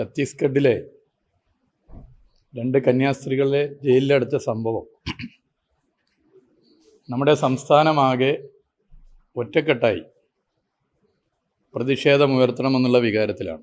ഛത്തീസ്ഗഡിലെ രണ്ട് കന്യാസ്ത്രീകളെ ജയിലിലടച്ച സംഭവം. നമ്മുടെ സംസ്ഥാനമാകെ ഒറ്റക്കെട്ടായി. പ്രതിഷേധമുയർത്തണമെന്നുള്ള വികാരത്തിലാണ്.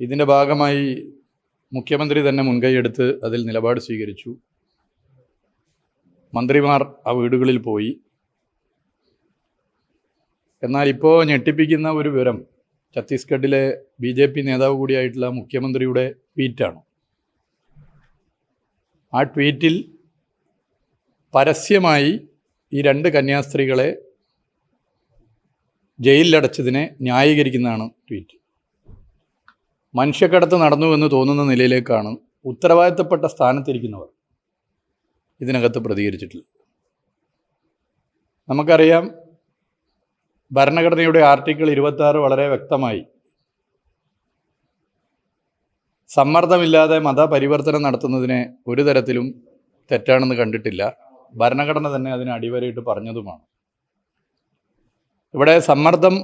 ഇതിന്റെ ഭാഗമായി മുഖ്യമന്ത്രി തന്നെ മുൻകൈയെടുത്ത് അതിൽ നിലപാട് സ്വീകരിച്ചു. മന്ത്രിമാർ ആ വീടുകളിൽ പോയി. എന്നാൽ ഇപ്പോൾ ഞെട്ടിപ്പിക്കുന്ന ഒരു വിവരം ഛത്തീസ്ഗഡിലെ ബി ജെ പി നേതാവ് കൂടിയായിട്ടുള്ള മുഖ്യമന്ത്രിയുടെ ട്വീറ്റാണ്. ആ ട്വീറ്റിൽ പരസ്യമായി ഈ രണ്ട് കന്യാസ്ത്രീകളെ ജയിലിലടച്ചതിനെ ന്യായീകരിക്കുന്നതാണ് ട്വീറ്റ്. മനുഷ്യക്കടത്ത് നടന്നുവെന്ന് തോന്നുന്ന നിലയിലേക്കാണ് ഉത്തരവാദിത്തപ്പെട്ട സ്ഥാനത്തിരിക്കുന്നവർ ഇതിനകത്ത് പ്രതികരിച്ചിട്ടുള്ളത്. നമുക്കറിയാം ഭരണഘടനയുടെ ആർട്ടിക്കിൾ ഇരുപത്തി ആറ് വളരെ വ്യക്തമായി. സമ്മർദ്ദമില്ലാതെ മതപരിവർത്തനം നടത്തുന്നതിനെ ഒരു തരത്തിലും തെറ്റാണെന്ന് കണ്ടിട്ടില്ല. ഭരണഘടന തന്നെ അതിന് അടിവരയിട്ട് പറഞ്ഞതുമാണ്. ഇവിടെ സമ്മർദ്ദം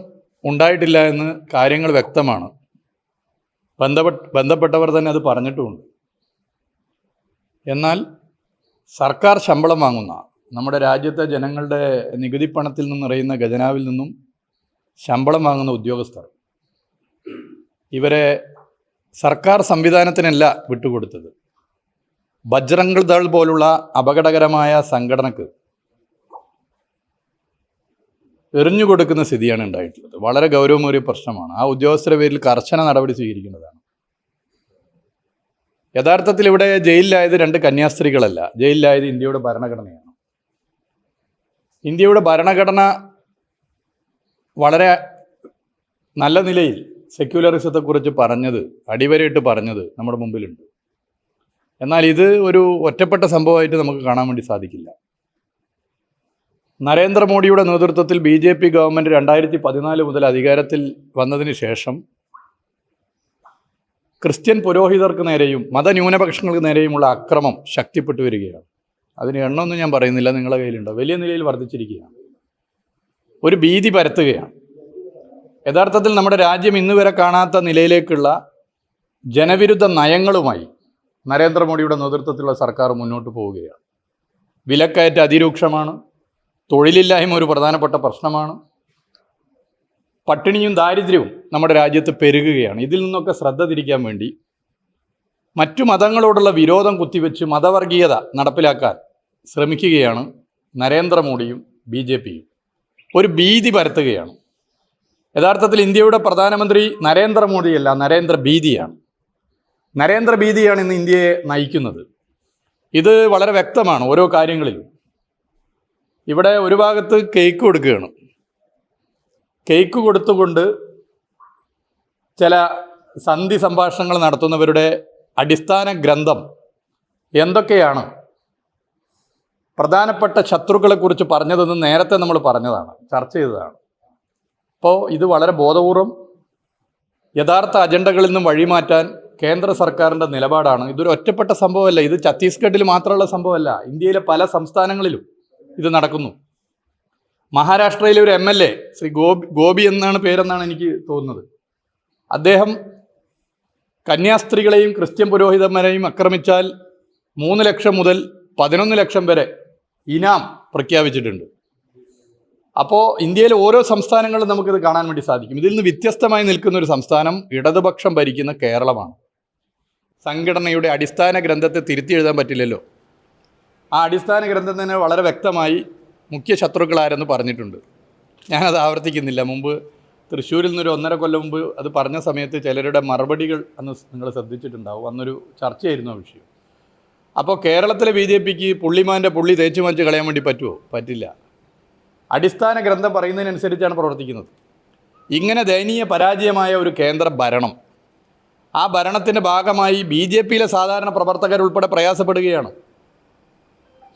ഉണ്ടായിട്ടില്ല എന്ന് കാര്യങ്ങൾ വ്യക്തമാണ്. ബന്ധപ്പെട്ട ബന്ധപ്പെട്ടവർ തന്നെ അത് പറഞ്ഞിട്ടുമുണ്ട് എന്നാൽ സർക്കാർ ശമ്പളം വാങ്ങുന്ന നമ്മുടെ രാജ്യത്തെ ജനങ്ങളുടെ നികുതി പണത്തിൽ നിന്നറിയുന്ന ഖജനാവിൽ നിന്നും ശമ്പളം വാങ്ങുന്ന ഉദ്യോഗസ്ഥർ. ഇവരെ സർക്കാർ സംവിധാനത്തിനല്ല വിട്ടുകൊടുത്തത്. ബജ്രംഗ് ദൾ പോലുള്ള അപകടകരമായ സംഘടനക്ക് എറിഞ്ഞു കൊടുക്കുന്ന സ്ഥിതിയാണ് ഉണ്ടായിട്ടുള്ളത്. വളരെ ഗൗരവമേറിയ പ്രശ്നമാണ്. ആ ഉദ്യോഗസ്ഥരുടെ പേരിൽ കർശന നടപടി സ്വീകരിക്കുന്നതാണ്. യഥാർത്ഥത്തിൽ ഇവിടെ ജയിലിലായത് രണ്ട് കന്യാസ്ത്രീകളല്ല. ജയിലിലായത് ഇന്ത്യയുടെ ഭരണഘടനയാണ്. ഇന്ത്യയുടെ ഭരണഘടന വളരെ നല്ല നിലയിൽ സെക്യുലറിസത്തെക്കുറിച്ച് പറഞ്ഞത് അടിവരയിട്ട് പറഞ്ഞത് നമ്മുടെ മുമ്പിലുണ്ട്. എന്നാൽ ഇത് ഒരു ഒറ്റപ്പെട്ട സംഭവമായിട്ട് നമുക്ക് കാണാൻ വേണ്ടി സാധിക്കില്ല. നരേന്ദ്രമോദിയുടെ നേതൃത്വത്തിൽ ബി ജെ പി ഗവൺമെന്റ് രണ്ടായിരത്തി പതിനാല് മുതൽ അധികാരത്തിൽ വന്നതിന് ശേഷം ക്രിസ്ത്യൻ പുരോഹിതർക്ക് നേരെയും മതന്യൂനപക്ഷങ്ങൾക്ക് നേരെയുമുള്ള അക്രമം ശക്തിപ്പെട്ടു വരികയാണ് അതിന് എണ്ണമൊന്നും ഞാൻ പറയുന്നില്ല നിങ്ങളുടെ കയ്യിലുണ്ടോ. വലിയ നിലയിൽ വർദ്ധിച്ചിരിക്കുകയാണ്. ഒരു ഭീതി പരത്തുകയാണ്. യഥാർത്ഥത്തിൽ നമ്മുടെ രാജ്യം ഇന്ന് വരെ കാണാത്ത നിലയിലേക്കുള്ള ജനവിരുദ്ധ നയങ്ങളുമായി നരേന്ദ്രമോദിയുടെ നേതൃത്വത്തിലുള്ള സർക്കാർ മുന്നോട്ട് പോവുകയാണ്. വിലക്കയറ്റ അതിരൂക്ഷമാണ്. തൊഴിലില്ലായ്മ ഒരു പ്രധാനപ്പെട്ട പ്രശ്നമാണ്. പട്ടിണിയും ദാരിദ്ര്യവും നമ്മുടെ രാജ്യത്ത് പെരുകുകയാണ്. ഇതിൽ നിന്നൊക്കെ ശ്രദ്ധ തിരിക്കാൻ വേണ്ടി മറ്റു മതങ്ങളോടുള്ള വിരോധം കുത്തിവെച്ച് മതവർഗീയത നടപ്പിലാക്കാൻ ശ്രമിക്കുകയാണ് നരേന്ദ്രമോദിയും ബി ജെ പിയും. ഒരു ഭീതി പരത്തുകയാണ്. യഥാർത്ഥത്തിൽ ഇന്ത്യയുടെ പ്രധാനമന്ത്രി നരേന്ദ്രമോദിയല്ല നരേന്ദ്ര ഭീതിയാണ്. നരേന്ദ്ര ഭീതിയാണ് ഇന്ന് ഇന്ത്യയെ നയിക്കുന്നത്. ഇത് വളരെ വ്യക്തമാണ് ഓരോ കാര്യങ്ങളിലും. ഇവിടെ ഒരു ഭാഗത്ത് കേക്ക് കൊടുക്കുകയാണ്. കേക്ക് കൊടുത്തുകൊണ്ട് ചില സന്ധി സംഭാഷണങ്ങൾ നടത്തുന്നവരുടെ അടിസ്ഥാന ഗ്രന്ഥം എന്തൊക്കെയാണ്? പ്രധാനപ്പെട്ട ശത്രുക്കളെക്കുറിച്ച് പറഞ്ഞതെന്ന് നേരത്തെ നമ്മൾ പറഞ്ഞതാണ് ചർച്ച ചെയ്തതാണ്. അപ്പോൾ ഇത് വളരെ ബോധപൂർവം യഥാർത്ഥ അജണ്ടകളിൽ നിന്നും വഴിമാറ്റാൻ കേന്ദ്ര സർക്കാരിന്റെ നിലപാടാണ്. ഇതൊരു ഒറ്റപ്പെട്ട സംഭവമല്ല ഇത് ഛത്തീസ്ഗഡിൽ മാത്രമുള്ള സംഭവമല്ല ഇന്ത്യയിലെ പല സംസ്ഥാനങ്ങളിലും ഇത് നടക്കുന്നു. മഹാരാഷ്ട്രയിലെ ഒരു M L A Shri Gopi Gopi എന്നാണ് പേരെന്നാണ് എനിക്ക് തോന്നുന്നത്. അദ്ദേഹം കന്യാസ്ത്രീകളെയും ക്രിസ്ത്യൻ പുരോഹിതന്മാരെയും ആക്രമിച്ചാൽ മൂന്ന് ലക്ഷം മുതൽ പതിനൊന്ന് ലക്ഷം വരെ ഇനാം പ്രഖ്യാപിച്ചിട്ടുണ്ട്. അപ്പോൾ ഇന്ത്യയിലെ ഓരോ സംസ്ഥാനങ്ങളും നമുക്കിത് കാണാൻ വേണ്ടി സാധിക്കും. ഇതിൽ നിന്ന് വ്യത്യസ്തമായി നിൽക്കുന്ന ഒരു സംസ്ഥാനം ഇടതുപക്ഷം ഭരിക്കുന്ന കേരളമാണ്. സംഘടനയുടെ അടിസ്ഥാന ഗ്രന്ഥത്തെ തിരുത്തി എഴുതാൻ പറ്റില്ലല്ലോ. ആ അടിസ്ഥാന ഗ്രന്ഥം തന്നെ വളരെ വ്യക്തമായി മുഖ്യ ശത്രുക്കളാരെന്ന് പറഞ്ഞിട്ടുണ്ട്. ഞാനത് ആവർത്തിക്കുന്നില്ല. മുമ്പ് തൃശ്ശൂരിൽ നിന്നൊരു ഒന്നര കൊല്ലം മുമ്പ് അത് പറഞ്ഞ സമയത്ത് ചിലരുടെ മറുപടികൾ അന്ന് നിങ്ങൾ ശ്രദ്ധിച്ചിട്ടുണ്ടാവും. അന്നൊരു ചർച്ചയായിരുന്നു ആ വിഷയം. അപ്പോൾ കേരളത്തിലെ ബി ജെ പിക്ക് പുള്ളിമാന്റെ പുള്ളി തേച്ചു മറിച്ച് കളയാൻ വേണ്ടി പറ്റുമോ പറ്റില്ല. അടിസ്ഥാന ഗ്രന്ഥം പറയുന്നതിനനുസരിച്ചാണ് പ്രവർത്തിക്കുന്നത്. ഇങ്ങനെ ദയനീയ പരാജയമായ ഒരു കേന്ദ്ര ഭരണം. ആ ഭരണത്തിന്റെ ഭാഗമായി ബി ജെ പിയിലെ സാധാരണ പ്രവർത്തകരുൾപ്പെടെ പ്രയാസപ്പെടുകയാണ്.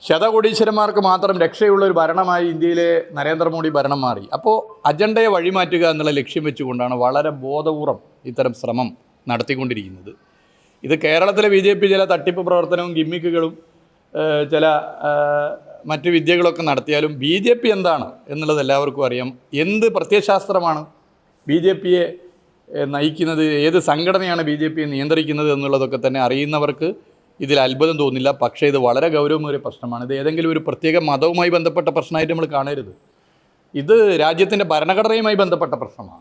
ശതകോടീശ്വരന്മാർക്ക് മാത്രം രക്ഷയുള്ള ഒരു ഭരണമായി ഇന്ത്യയിലെ നരേന്ദ്രമോദി ഭരണം മാറി. അപ്പോൾ അജണ്ടയെ വഴിമാറ്റുക എന്നുള്ള ലക്ഷ്യം വെച്ചുകൊണ്ടാണ് വളരെ ബോധപൂർവം ഇത്തരം ശ്രമം നടത്തിക്കൊണ്ടിരിക്കുന്നത്. ഇത് കേരളത്തിലെ ബി ജെ പി ചില തട്ടിപ്പ് പ്രവർത്തനവും ഗിമ്മിക്കുകളും ചില മറ്റു വിദ്യകളൊക്കെ നടത്തിയാലും ബി ജെ പി എന്താണ് എന്നുള്ളത് എല്ലാവർക്കും അറിയാം. എന്ത് പ്രത്യയശാസ്ത്രമാണ് ബി ജെ പിയെ നയിക്കുന്നത് ഏത് സംഘടനയാണ് ബി ജെ പിയെ നിയന്ത്രിക്കുന്നത് എന്നുള്ളതൊക്കെ തന്നെ അറിയുന്നവർക്ക് ഇതിൽ അത്ഭുതം തോന്നില്ല. പക്ഷേ ഇത് വളരെ ഗൗരവമേറിയ പ്രശ്നമാണ്. ഇത് ഏതെങ്കിലും ഒരു പ്രത്യേക മതവുമായി ബന്ധപ്പെട്ട പ്രശ്നമായിട്ട് നമ്മൾ കാണരുത്. ഇത് രാജ്യത്തിന്റെ ഭരണഘടനയുമായി ബന്ധപ്പെട്ട പ്രശ്നമാണ്.